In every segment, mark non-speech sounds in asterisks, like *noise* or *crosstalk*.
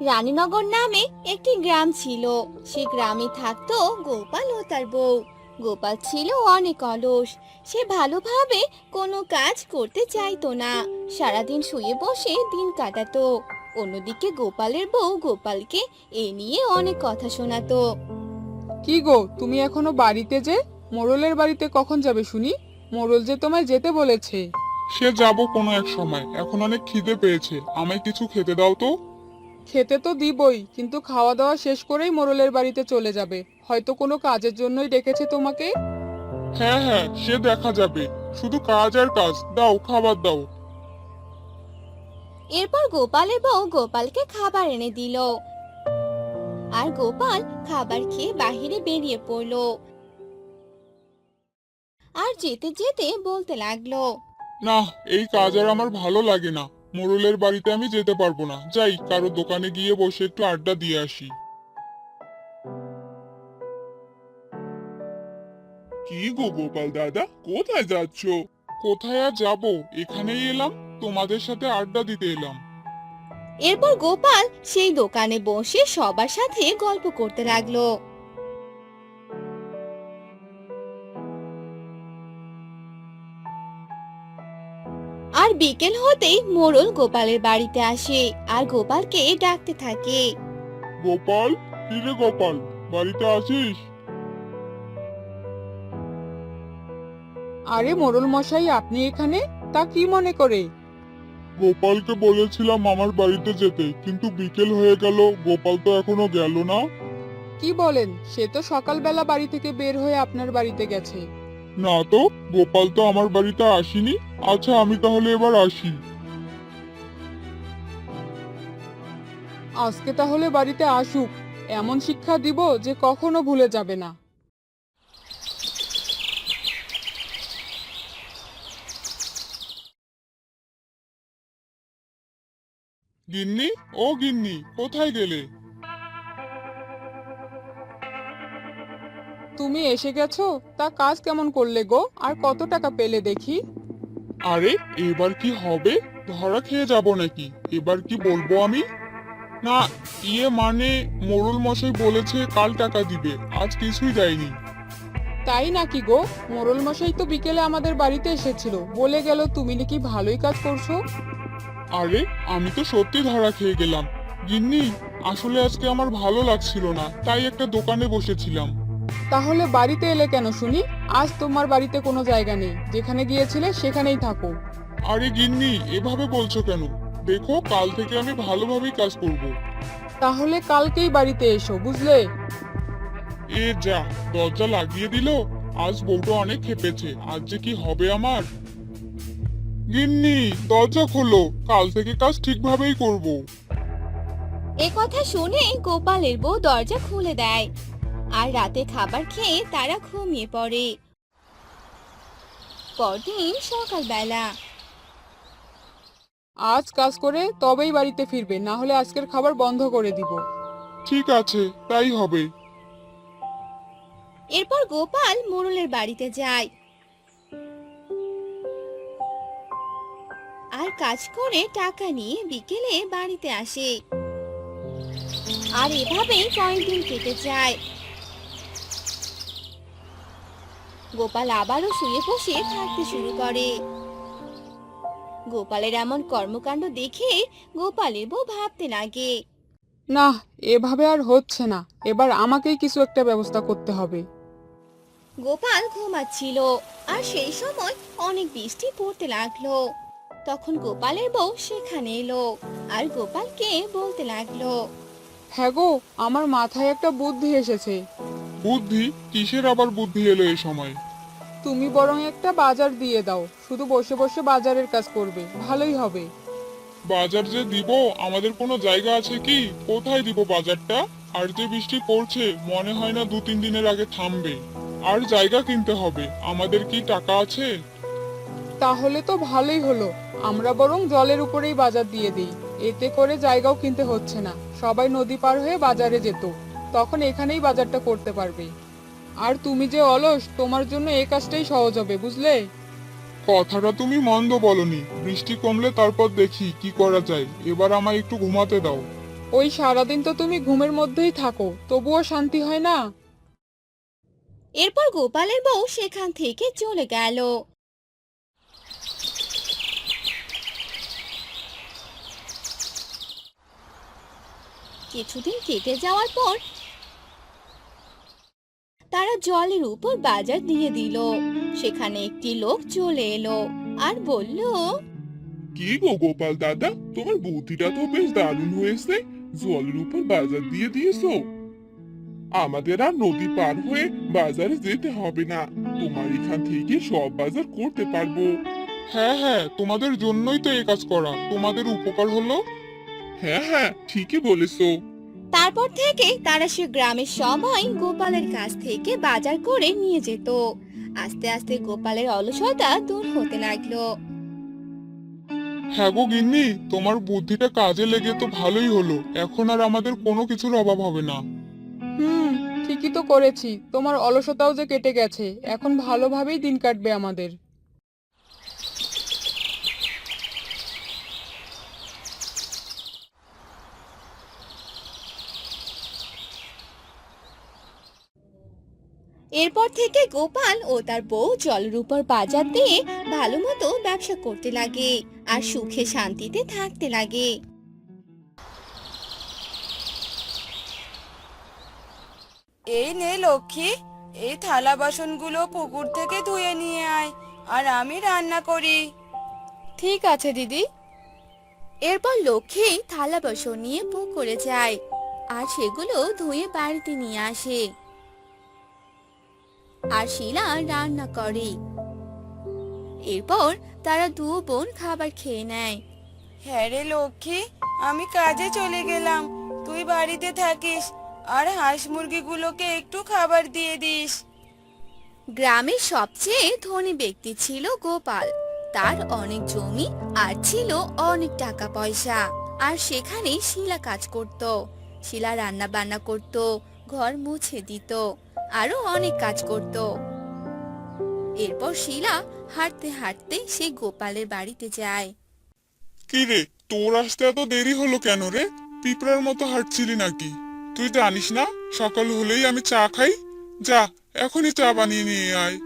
রানীনগর নামে একটি গ্রাম ছিল। সে গ্রামে থাকতো গোপাল ও তার বউ। গোপাল ছিল অনেক অলস। সে ভালোভাবে কোনো কাজ করতে চাইতো না। সারাদিন শুয়ে বসে দিন কাটাতো। অন্যদিকে গোপালের বউ গোপালকে এ নিয়ে অনেক কথা শোনাতো। কি গো তুমি এখনও বাড়িতে যে? মোড়লের বাড়িতে কখন যাবে শুনি? মোড়ল যে তোমায় যেতে বলেছে। সে যাব কোনো এক সময়। এখন অনেক খিদে পেয়েছে। আমায় কিছু খেতে দাও তো? খেতে তো দিবই কিন্তু খাওয়া দাওয়া শেষ করেই মোরলের বাড়িতে চলে যাবে। হয়তো কোনো কাজের জন্যই ডেকেছে তোমাকে? হ্যাঁ হ্যাঁ সে দেখা যাবে। শুধু কাজ আর কাজ। দাও খাবার দাও। এরপর গোপালের বউ গোপালকে খাবার এনে দিল। আর গোপাল খাবার খেয়ে বাহিরে বেরিয়ে পড়ল। আর যেতে যেতে বলতে লাগল না এই কাজ আর আমার ভালো লাগে না। মোড়লের বাড়িতে আমি যেতে পারব না। যাই কারও দোকানে গিয়ে বসে একটু আড্ডা দিয়ে আসি। কি গো গোপাল দাদা? কোথায় যাচ্ছ? কোথায় আর যাব? এখানেই এলাম তোমাদের সাথে আড্ডা দিতে এলাম। এরপর গোপাল সেই দোকানে বসে সবার সাথে গল্প করতে লাগল। বিকেল হতেই মোড়ল গোপালের বাড়িতে আসে আর গোপালকে ডাকতে থাকে। গোপাল কি রে গোপাল? বাড়িতে আছিস? আরে মোড়ল মশাই আপনি এখানে? তা কি মনে করে? গোপালকে বলেছিলাম আমার বাড়িতে যেতে কিন্তু বিকেল হয়ে গেল গোপাল তো এখনও গেল না। কি বলেন? সে তো সকালবেলা বাড়ি থেকে বের হয়ে আপনার বাড়িতে গেছে। না তো গোপাল তো আমার বাড়িতে আসেনি। আচ্ছা আমি তাহলে এবার আসি। আজকে তাহলে বাড়িতে আসুক। এমন শিক্ষা দিব যে কখনো ভুলে যাবে না। গিন্নি? ও গিন্নি কোথায় গেলে? তুমি এসে গেছো? তা কাজ কেমন করলে গো? আর কত টাকা পেলে দেখি? আরে এবার কি হবে? ধরা খেয়ে যাব নাকি? এবার কি বলব আমি? না ইয়ে মানে মোড়ল মশাই বলেছে কাল টাকা দিবে আজ কিছুই দেয়নি। তাই নাকি গো? মোড়ল মশাই তো বিকেলে আমাদের বাড়িতে এসেছিল বলে গেল তুমি নাকি ভালোই কাজ করছ। আরে আমি তো সত্যি ধরা খেয়ে গেলাম। গিন্নি আসলে আজকে আমার ভালো লাগছিল না তাই একটা দোকানে বসেছিলাম। তাহলে বাড়িতে এলে কেন শুনি? আজ তোমার বাড়িতে কোনো জায়গা নেই। যেখানে গিয়েছিলে সেখানেই থাকো। আরে গিন্নি এভাবে বলছো কেন? দেখো কাল থেকে আমি ভালোভাবেই কাজ করব। তাহলে কালকেই বাড়িতে এসো বুঝলে? এ যা দরজা লাগিয়ে দিল। আজ বউটা অনেক খেপেছে। আজ যে কি হবে আমার? গিন্নি দরজা খোলো। কাল থেকে কাজ ঠিকভাবেই করব। এ কথা শুনে গোপালের বউ দরজা খুলে দেয়। আর রাতে খাবার খেয়ে তারা ঘুমিয়ে পড়ে। পরদিন সকালবেলা। আজ কাজ করে তবেই বাড়িতে ফিরবে না হলে আজকের খাবার বন্ধ করে দিব। ঠিক আছে তাই হবে। এরপর গোপাল মোড়লের বাড়িতে যায়। আর কাজ করে টাকা নিয়ে বিকেলে বাড়িতে আসে। আর এভাবেই কয়েকদিন কেটে যায়। গোপাল আবারও শুয়ে বসে থাকতে শুরু করে। গোপালের এমন কর্মকাণ্ড দেখে গোপালের বউ ভাবতে লাগে। না এভাবে আর হচ্ছে না। এবার আমাকেই কিছু একটা ব্যবস্থা করতে হবে। গোপাল ঘুমাচ্ছিল আর সেই সময় অনেক বৃষ্টি পড়তে লাগল। তখন গোপালের বউ সেখানে এলো আর গোপালকে বলতে লাগল হ্যাঁ গো আমার মাথায় একটা বুদ্ধি এসেছে। বুদ্ধি কিসের আবার বুদ্ধি এলো এই সময়? তুমি বরং একটা বাজার দিয়ে দাও শুধু বসে বসে বাজারের কাজ করবে ভালোই হবে। বাজার যে দিব আমাদের কোনো জায়গা আছে কি? কোথায় দিব বাজারটা? আর যে বৃষ্টি পড়ছে মনে হয় না দু তিন দিনের আগে থামবে। আর জায়গা কিনতে হবে আমাদের কি টাকা আছে? তাহলে তো ভালোই হলো আমরা বরং জলের উপরেই বাজার দিয়ে দিই এতে করে জায়গাও কিনতে হচ্ছে না সবাই নদী পার হয়ে বাজারে যেত। তখন এখানেই বাজারটা করতে পারবে। আর তুমি যে অলস তোমার জন্য এই কাজটাই সহজ হবে বুঝলে? কথাটা তুমি মন্দ বলনি। বৃষ্টি কমলে তারপর দেখি কি করা যায়। এবার আমায় একটু ঘুমাতে দাও। ওই সারাদিন তো তুমি ঘুমের মধ্যেই থাকো তবুও শান্তি হয় না? এরপর গোপালের বউ সেখান থেকে চলে গেল। কিছুদিন কেটে যাওয়ার পর তারা জলের উপর বাজার দিয়ে দিল। সেখানে একটি লোক চলে এলো আর বলল কি গো গোপাল দাদা তোমার বুদ্ধিটা তো বেশ দারুণ হয়েছে। জলের উপর বাজার দিয়ে দিয়েছ। আমাদের আর নদী পার হয়ে বাজারে যেতে হবে না। তোমার এখান থেকে সব বাজার করতে পারব। হ্যাঁ হ্যাঁ তোমাদের জন্যই তো এই কাজ করা। তোমাদের উপকার হলো। হ্যাঁ হ্যাঁ ঠিকই বলেছ। তারপর থেকে তারা সে গ্রামের সময় গোপালের কাছ থেকে বাজার করে নিয়ে যেত। আস্তে আস্তে গোপালের অলসতা দূর হতে লাগল। হ্যাঁ গো গিন্নি তোমার বুদ্ধিটা কাজে লেগে তো ভালোই হলো। এখন আর আমাদের কোনো কিছুর অভাব হবে না। হুম ঠিকই তো করেছি। তোমার অলসতাও যে কেটে গেছে এখন ভালোভাবেই দিন কাটবে আমাদের। এরপর থেকে গোপাল ও তার বউ জলের উপর বাজার দিয়ে ভালো মতো ব্যবসা করতে লাগে আর সুখে শান্তিতে থাকতে লাগে। এই নে লক্ষ্মী এই থালা বাসনগুলো পুকুর থেকে ধুয়ে নিয়ে আয় আর আমি রান্না করি। ঠিক আছে দিদি। এরপর লক্ষ্মী থালা বাসন নিয়ে পুকুরে যায় আর সেগুলো ধুয়ে বাড়িতে নিয়ে আসে। আর শিলা রান্না করে। এরপর তারা দু বোন খাবার খেয়ে নেয়। হ্যাঁ রে লক্ষ্মী আমি কাজে চলে গেলাম। তুই বাড়িতে থাকিস আর হাঁস মুরগিগুলোকে একটু খাবার দিয়ে দিস। গ্রামের সবচেয়ে ধনী ব্যক্তি ছিল গোপাল। তার অনেক জমি আর ছিল অনেক টাকা পয়সা। আর সেখানে শিলা কাজ করত। শিলা রান্না বান্না করত ঘর মুছে দিত আরও অনেক কাজ করত। এরপর শিলা হাঁটতে হাঁটতে সে গোপালের বাড়িতে যায়। কি রে তোর আসতে এত দেরি হলো কেন রে? পিঁপড়ার মতো হাঁটছিলি নাকি? তুই জানিস না সকাল হলেই আমি চা খাই? যা এখনই চা বানিয়ে নিয়ে আয়।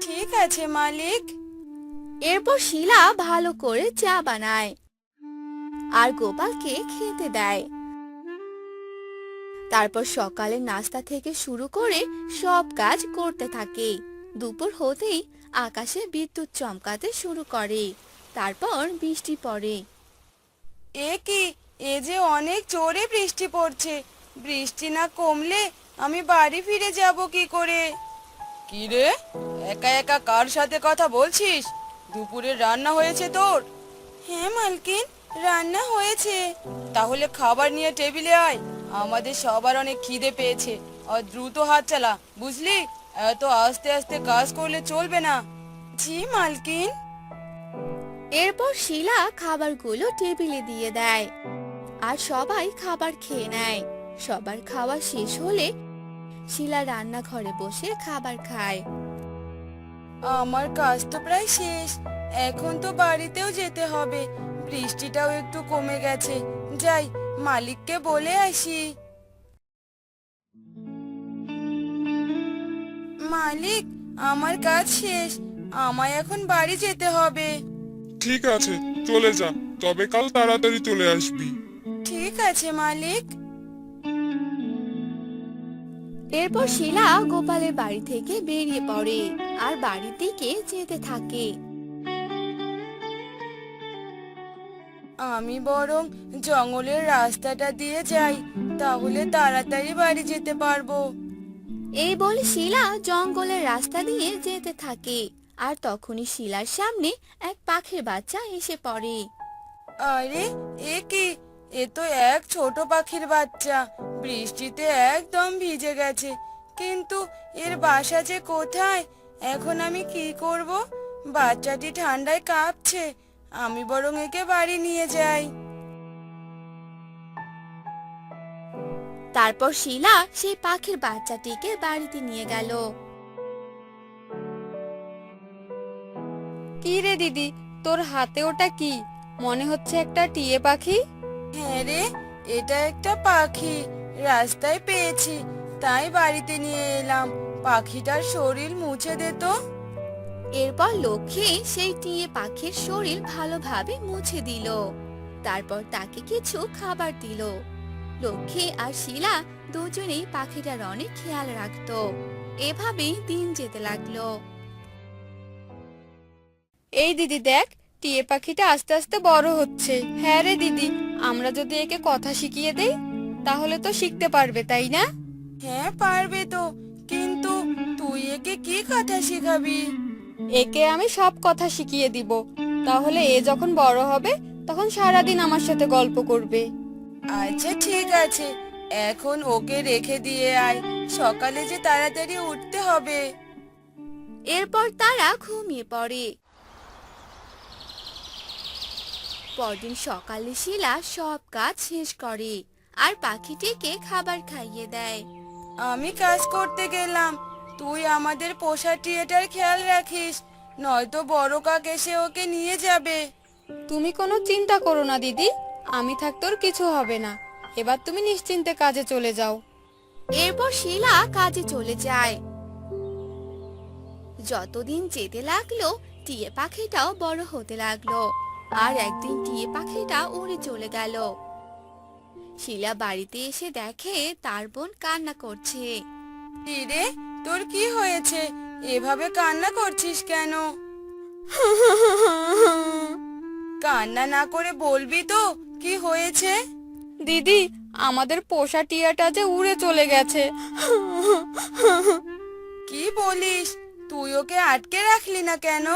ঠিক আছে মালিক। এরপর শিলা ভালো করে চা বানায়। আর গোপালকে খেতে দেয়। তারপর সকালে নাস্তা থেকে শুরু করে সব কাজ করতে থাকে। দুপুর হতেই আকাশে বিদ্যুৎ চমকাতে শুরু করে। তারপর বৃষ্টি পড়ে। এ কি? এ যে অনেক জোরে বৃষ্টি পড়ছে। বৃষ্টি না কমলে আমি বাড়ি ফিরে যাব কি করে? কি রে একা একা কার সাথে কথা বলছিস? দুপুরে রান্না হয়েছে তোর? হ্যাঁ মালকিন রান্না হয়েছে। তাহলে খাবার নিয়ে টেবিলে আয়। আমাদের সবার অনেক খিদে পেয়েছে। আর দ্রুত হাত চালা বুঝলি? এত আস্তে আস্তে কাজ করলে চলবে না। জি মালকিন। এরপর শিলা খাবারগুলো টেবিলে দিয়ে দেয়। আর সবাই খাবার খেয়ে নেয়। সবার খাওয়া শেষ হলে শিলা রান্নাঘরে বসে খাবার খায়। আমার কাজ তো প্রায় শেষ। এখন তো বাড়িতেও যেতে হবে। বৃষ্টিটাও একটু কমে গেছে। যাই মালিককে বলে আসি। মালিক আমার কাজ শেষ আমায় এখন বাড়ি যেতে হবে। ঠিক আছে চলে যা তবে কাল তাড়াতাড়ি চলে আসবি। ঠিক আছে মালিক। এরপর শিলা গোপালের বাড়ি থেকে বেরিয়ে পড়ে আর বাড়ির দিকে যেতে থাকে। আমি বরং জঙ্গলের রাস্তাটা দিয়ে যাই তাহলে তাড়াতাড়ি বাড়ি যেতে পারব। এই বলে শিলা জঙ্গলের রাস্তা দিয়ে যেতে থাকে আর তখনই শিলার সামনে এক পাখির বাচ্চা এসে পড়ে। আরে এ কি? এ তো এক ছোট পাখির বাচ্চা বৃষ্টিতে একদম ভিজে গেছে। কিন্তু এর বাসা যে কোথায়? এখন আমি কি করব? বাচ্চাটি ঠান্ডায় কাঁপছে আমি বরং একে বাড়ি নিয়ে যাই। তারপর শিলা সেই পাখির বাচ্চাটিকে বাড়িতে নিয়ে গেল। কি রে দিদি তোর হাতে ওটা কি? মনে হচ্ছে একটা টিয়ে পাখি। হ্যাঁ রে এটা একটা পাখি। রাস্তায় পেয়েছি তাই বাড়িতে নিয়ে এলাম। পাখিটার শরীর মুছে দে তো। এরপর লক্ষ্মী সেই টিয়ে পাখির শরীর ভালোভাবে মুছে দিল। তারপর তাকে কিছু খাবার দিল। লক্ষ্মী আর শিলা দুজনেই পাখিটার অনেক খেয়াল রাখতো। এভাবেই দিন যেতে লাগল। এই দিদি দেখ টিয়ে পাখিটা আস্তে আস্তে বড় হচ্ছে। হ্যাঁ রে দিদি আমরা যদি একে কথা শিখিয়ে দেই তাহলে তো শিখতে পারবে তাই না? হ্যাঁ পারবে তো। কিন্তু তুই একে কি কথা শেখাবি? একে আমি সব কথা শিখিয়ে দিব। তাহলে এ যখন বড় হবে তখন সারাদিন আমার সাথে গল্প করবে। আচ্ছা ঠিক আছে। এখন ওকে রেখে দিয়ে আয়। সকালে যে তাড়াতাড়ি উঠতে হবে। এরপর তারা ঘুমিয়ে পড়ে। পরদিন সকালে শিলা সব কাজ শেষ করে আর পাখিটিকে খাবার খাইয়ে দেয়। আমি কাজ করতে গেলাম। তুই আমাদের পোষা টিয়েটার খেয়াল রাখিস নয়তো বড় কাক এসে ওকে নিয়ে যাবে। তুমি কোনো চিন্তা করো না দিদি। আমি থাকতে ওর কিছু হবে না। এবার তুমি নিশ্চিন্তে কাজে চলে যাও। এরপর শিলা কাজে চলে যায়। যতদিন যেতে লাগল টিয়ে পাখিটাও বড় হতে লাগল। আর একদিন টিয়ে পাখিটা উড়ে চলে গেল। শিলা বাড়িতে এসে দেখে তার বোন কান্না করছে। রে? তোর কি হয়েছে? এভাবে কান্না করছিস কেন? কান্না না করে বলবি তো কি হয়েছে? দিদি আমাদের পোষা টিয়াটা যে উড়ে চলে গেছে। কি বলিস? তুই ওকে আটকে রাখলি না কেন?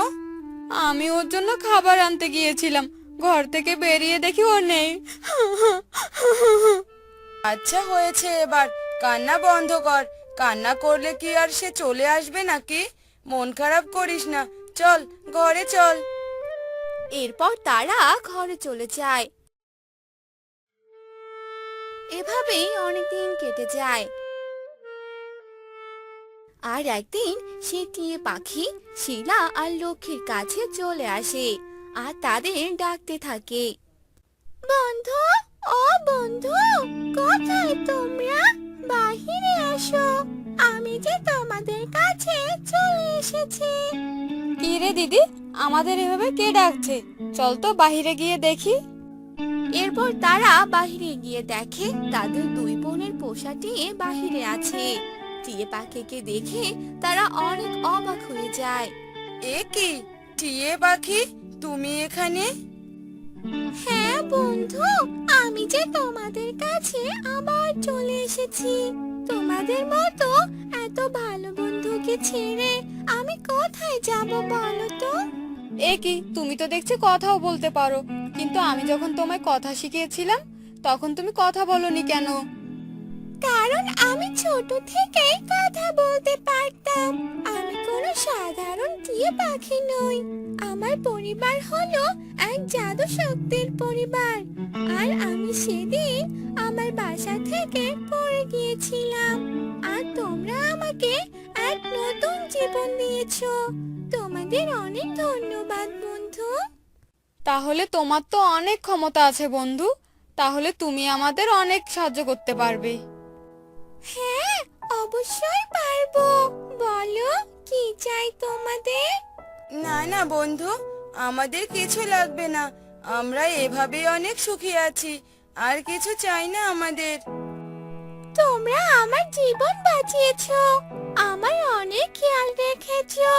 আমি ওর জন্য খাবার আনতে গিয়েছিলাম। ঘর থেকে বেরিয়ে দেখি ও নেই। আচ্ছা হয়েছে এবার। কান্না বন্ধ কর। কান্না করলে কি আর সে চলে আসবে নাকি? মন খারাপ করিস না। চল, ঘরে চল। এরপর তারা ঘরে চলে যায়। এভাবেই অনেকদিন কেটে যায়। আর একদিন সে টিয়ে পাখি, শিলা আর লক্ষ্মীর কাছে চলে আসে আর তাদের ডাকতে থাকে। বন্ধু, ও বন্ধু, কোথায় তোমরা? বাহিরে আসো আমি যে তোমাদের কাছে চলে এসেছি। কি রে দিদি? আমাদের এভাবে কে ডাকছে? চল তো বাহিরে গিয়ে দেখি। এরপর তারা বাহিরে গিয়ে দেখে তাদের দুই বোনের পোষাটি বাহিরে আছে। টিয়ে পাখিকে দেখে তারা অনেক অবাক হয়ে যায়। এ কি? টিয়ে পাখি তুমি এখানে? হ্যাঁ বন্ধু আমি যে তোমাদের কাছে আবার চলে এসেছি। তোমাদের মতো এত ভালো বন্ধুকে ছেড়ে আমি কোথায় যাব বলো তো? এ কি তুমি তো দেখছি কথাও বলতে পারো কিন্তু আমি যখন তোমায় কথা শিখিয়েছিলাম তখন তুমি কথা বলনি কেন? কারণ আমি ছোট থেকেই কথা টিয়ে পাখি নই। আমার পরিবার হলো এক জাদু শক্তির পরিবার। আর আমি সেদিন আমার বাসা থেকে পড়ে গিয়েছিলাম। আর তোমরা আমাকে এক নতুন জীবন দিয়েছ। তোমাদের অনেক ধন্যবাদ বন্ধু। তাহলে তোমার তো অনেক ক্ষমতা আছে বন্ধু। তাহলে তুমি আমাদের অনেক সাহায্য করতে পারবে। হ্যাঁ অবশ্যই পারব। বলো। কি চাই তোমাদের? না না বন্ধু আমাদের কিছু লাগবে না। আমরা এভাবেই অনেক সুখী আছি আর কিছু চাই না আমাদের। তোমরা আমার জীবন বাঁচিয়েছো আমার অনেক খেয়াল রেখেছো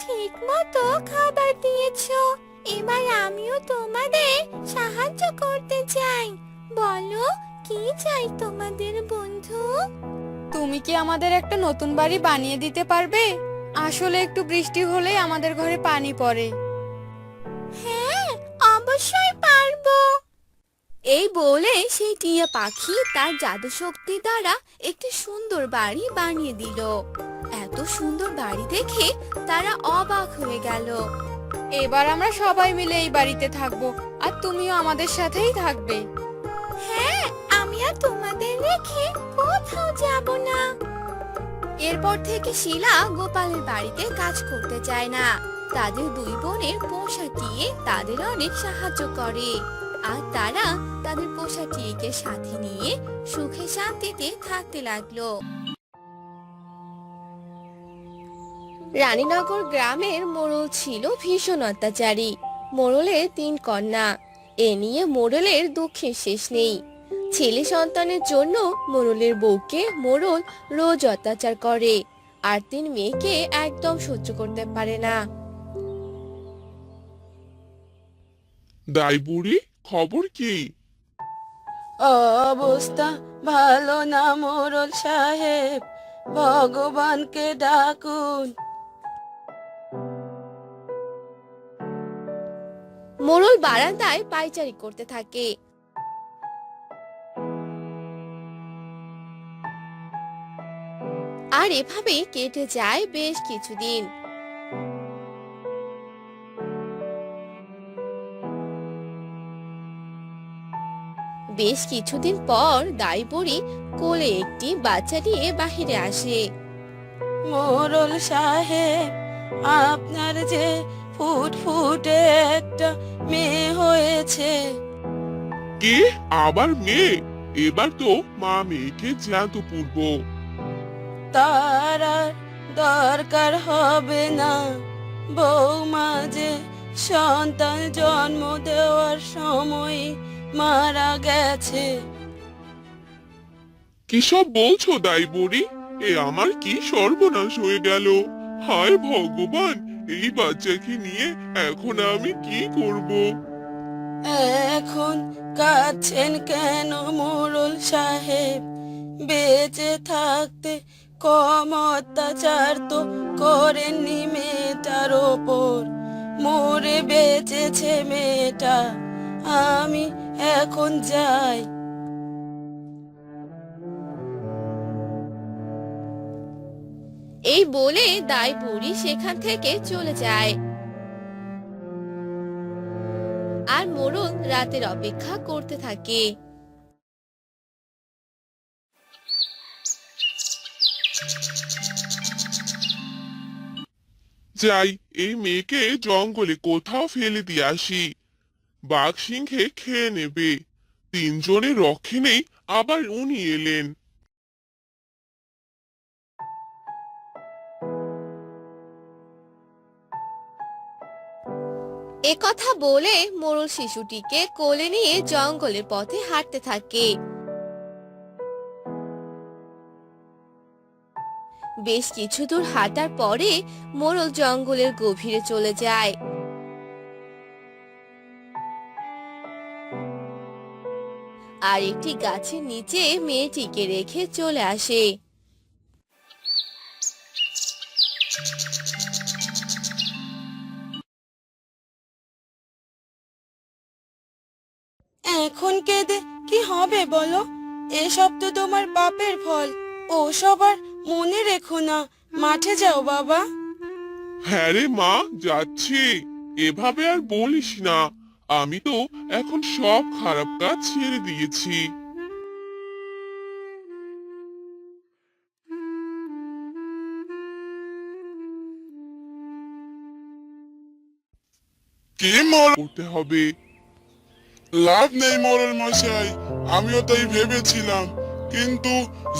ঠিক মতো খাবার দিয়েছ। এবার আমিও তোমাদের সাহায্য করতে চাই। বলো কি চাই তোমাদের বন্ধু? তুমি কি আমাদের একটা নতুন বাড়ি বানিয়ে দিতে পারবে? আসলে একটু বৃষ্টি হলেই আমাদের ঘরে পানি পড়ে। হ্যাঁ অবশ্যই পারব। এই বলে সেই টিয়া পাখি তার জাদু শক্তি দ্বারা একটি সুন্দর বাড়ি বানিয়ে দিল। এত সুন্দর বাড়ি দেখে তারা অবাক হয়ে গেল। এবার আমরা সবাই মিলে এই বাড়িতে থাকব আর তুমিও আমাদের সাথেই থাকবে। হ্যাঁ আমি আর তোমাদের রেখে কোথাও যাব না। এরপর থেকে শিলা গোপালের বাড়িতে কাজ করতে চায় না। তাদের দুই বোনের পোষা দিয়ে তাদের অনেক সাহায্য করে। আর তারা তাদের পোষা টিকে সাথে নিয়ে সুখে শান্তিতে থাকতে লাগল। রানীনগর গ্রামের মোড়ল ছিল ভীষণ অত্যাচারী। মোড়লের তিন কন্যা। এ নিয়ে মোড়লের দুঃখের শেষ নেই। ছেলে সন্তানের জন্য মোড়লের বউকে মোড়ল রোজ অত্যাচার করে। আর তিন মেয়েকে একদম সহ্য করতে পারে না। দাই বুড়ি খবর কি? অবস্থা ভালো না মোরল সাহেব ভগবানকে ডাকুন। মোড়ল বারান্দায় পাইচারি করতে থাকে। আর এভাবেই কেটে যায় বেশ কিছুদিন। বেশ কিছুদিন পর দাই কোলে একটি বাচ্চা নিয়ে বাহিরে আসে। মোরল সাহেব আপনার যে ফুটফুটে একটা মেয়ে হয়েছে। কি? আবার মেয়ে? এবার তো মা মেয়েকে জ্যান্ত পূর্ব। তার দরকার হবে না। বৌমা যে সন্তান জন্ম দেওয়ার সময় মারা গেছে। কিসব বলছো দাই বুড়ি এ আমার কি সর্বনাশ হয়ে গেল? হায় ভগবান এই বাচ্চাকে নিয়ে এখন আমি কি করব? এখন কাঁদছেন কেন মোরল সাহেব? বেঁচে থাকতে কম অত্যাচার তো করেননি মেয়েটার ওপর। মরে বেঁচেছে মেয়েটা, আমি এখন যাই। এই বলে দাই বুড়ি সেখান থেকে চলে যায়। আর মোড়ল রাতের অপেক্ষা করতে থাকে। যাই, এই মেয়েকে জঙ্গলে কোথাও ফেলে দিয়ে আসি। বাঘ সিংহে খেয়ে নেবে। তিনজনের রক্ষে নেই আবার উনি এলেন। কথা বলে মোড়ল শিশুটিকে কোলে নিয়ে জঙ্গলের পথে হাঁটতে থাকে। বেশ কিছু দূর হাঁটার পরে মোড়ল জঙ্গলের গভীরে চলে যায়। আর একটি গাছের নিচে মেয়েটিকে রেখে চলে আসে। এখন কেঁদে কি হবে বলো? এসব তো তোমার পাপের ফল। ও সবার মনে রেখো না, মাঠে যাও বাবা। হ্যাঁ রে মা, যাচ্ছি। এভাবে আর বলিস না। আমি তো এখন সব খারাপ কাজ ছেড়ে দিয়েছি। কি মর হবে। লাভ নেই মরল মশাই। আমিও তাই ভেবেছিলাম। কিন্তু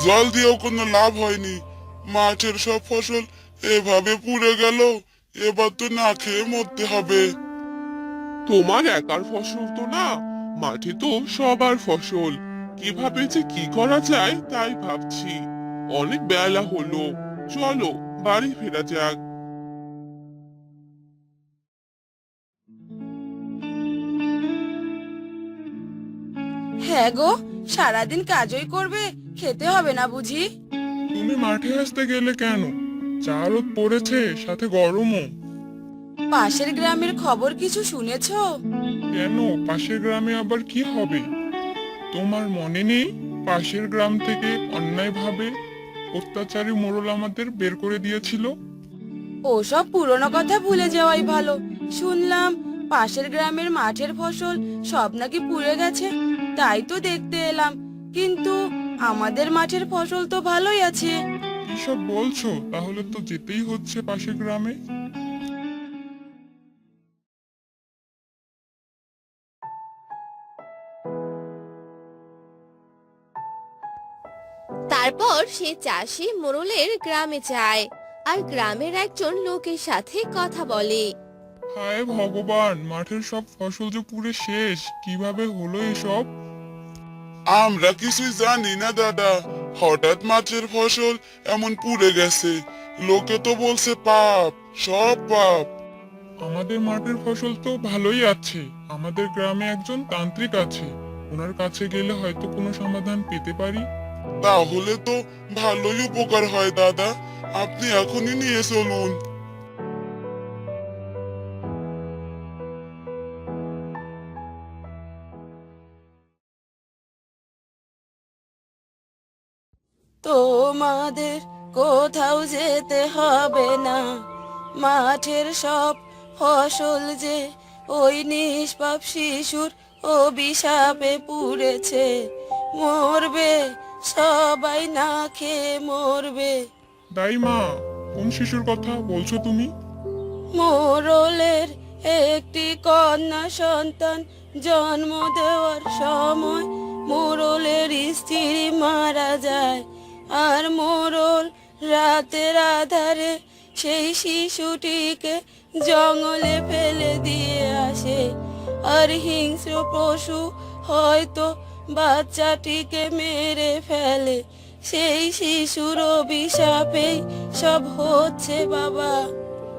জল দিয়েও কোনো লাভ হয়নি। মাঠের সব ফসল এভাবে পুড়ে গেল এবার তো না খেয়ে মরতে হবে। তোমার একার ফসল তো না মাঠে তো সবার ফসল। কীভাবে যে কি করা যায় তাই ভাবছি। অনেক বেলা হলো চলো বাড়ি ফেরা যাক। হ্যাঁ গো সারাদিন কাজই করবে খেতে হবে না বুঝি? তুমি মাঠে আসতে গেলে কেন? চা রোদ পড়েছে সাথে গরমও। পাশের গ্রামের খবর কিছু শুনেছো? কেন? পাশের গ্রামে আবার কি হবে? তোমার মনে নেই? পাশের গ্রাম থেকে অন্যায়ভাবে অত্যাচারী মোড়ল আমাদের বের করে দিয়েছিল? ওসব পুরনো কথা ভুলে যাওয়াই ভালো। শুনলাম পাশের গ্রামের মাঠের ফসল সব নাকি পুড়ে গেছে। তাই তো দেখতে এলাম। কিন্তু আমাদের মাঠের ফসল তো ভালোই আছে। এসব বলছো? তাহলে তো যেতেই হচ্ছে পাশে গ্রামে। তারপর সে চাষি মোরলের গ্রামে যায় আর গ্রামের একজন লোকের সাথে কথা বলে। হায় ভগবান মাঠের সব ফসল যে পুরে শেষ কীভাবে হলো এসব? আমরা কিছুই জানি না, দাদা। হঠাৎ মাছের ফসল এমন পুড়ে গেছে। লোকে তো বলছে পাপ, সব পাপ। আমাদের মাঠের ফসল তো ভালোই আছে। আমাদের গ্রামে একজন তান্ত্রিক আছে। ওনার কাছে গেলে হয়তো কোনো সমাধান পেতে পারি। তাহলে তো ভালোই উপকার হয়, দাদা। আপনি এখনই নিয়ে চলুন। তোমাদের কোথাও যেতে হবে না। মাঠের সব ফসল যে ওই নিষ্পাপ শিশুর অভিশাপে পুড়েছে মরবে সবাই না খেয়ে মরবে। দাইমা কোন শিশুর কথা বলছো তুমি? মোরলের একটি কন্যা সন্তান জন্ম দেওয়ার সময় মোরলের স্ত্রী মারা যায়। আর মোরল রাতের আধারে সেই শিশুটিকে জঙ্গলে ফেলে দিয়ে আসে। আর হিংস্র পশু হয়তো বাচ্চাটিকে মেরে ফেলে। সেই শিশুর অভিশাপেই সব হচ্ছে বাবা।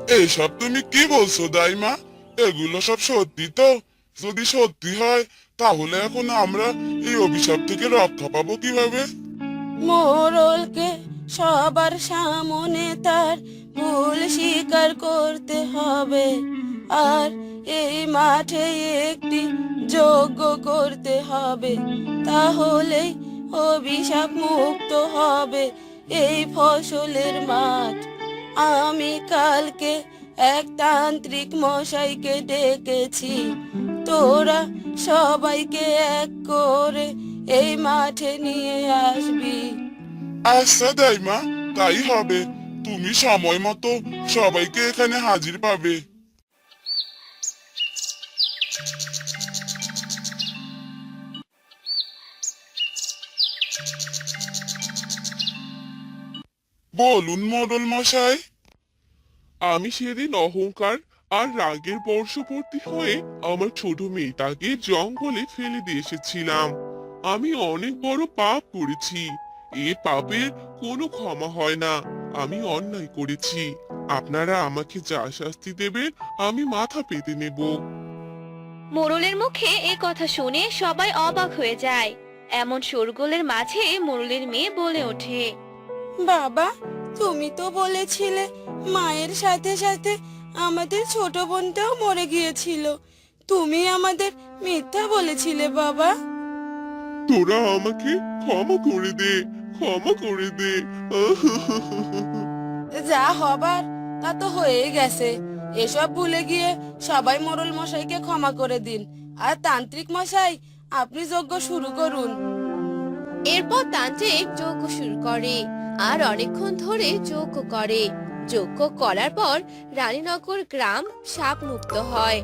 এইসব তুমি কি বলছো, দাইমা? এগুলো সব সত্যি তো? যদি সত্যি হয়, তাহলে এখন আমরা এই অভিশাপ থেকে রক্ষা পাবো কীভাবে? মোরলকে সবার সামনে তার ভুল স্বীকার করতে হবে। আর এই মাঠে একটি যোগ্য করতে হবে। তাহলেই অভিশাপ মুক্ত হবে এই ফসলের মাঠ। আমি কালকে এক তান্ত্রিক মশাইকে ডেকেছি। তোরা সবাইকে এক করে এই মাঠে নিয়ে আসবি। আচ্ছা দাইমা, তাই হবে। তুমি সময় মতো সবাইকে এখানে হাজির পাবে। বলুন মডল মশাই, আমি সেদিন অহংকার আর রাগের বর্ষবর্তী হয়ে আমার ছোট মেয়েটাকে জঙ্গলে ফেলে দিয়ে এসেছিলাম। আমি অনেক বড় পাপ করেছি। এ পাপের কোনো ক্ষমা হয় না। আমি অন্যায় করেছি। আপনারা আমাকে যা শাস্তি দেবেন আমি মাথা পেতে নেব। মোরলের মুখে এ কথা শুনে সবাই অবাক হয়ে যায়। এমন শোরগোলের মাঝে মোরলের মেয়ে বলে ওঠে। বাবা তুমি তো বলেছিলে মায়ের সাথে সাথে আমাদের ছোট বোনটাও মরে গিয়েছিল। তুমি আমাদের মিথ্যা বলেছিলে বাবা। তোরা আমাকে ক্ষমা করে দে ক্ষমা করে দে। *laughs* যা হবার তা তো হয়ে গেছে। এসব ভুলে গিয়ে সবাই মোরল মশাইকে ক্ষমা করে দিন। আর তান্ত্রিক মশাই আপনি যজ্ঞ শুরু করুন। এরপর তান্ত্রিক যজ্ঞ শুরু করে আর অনেকক্ষণ ধরে যজ্ঞ করে। যজ্ঞ করার পর রানীনগর গ্রাম সাপ মুক্ত হয়।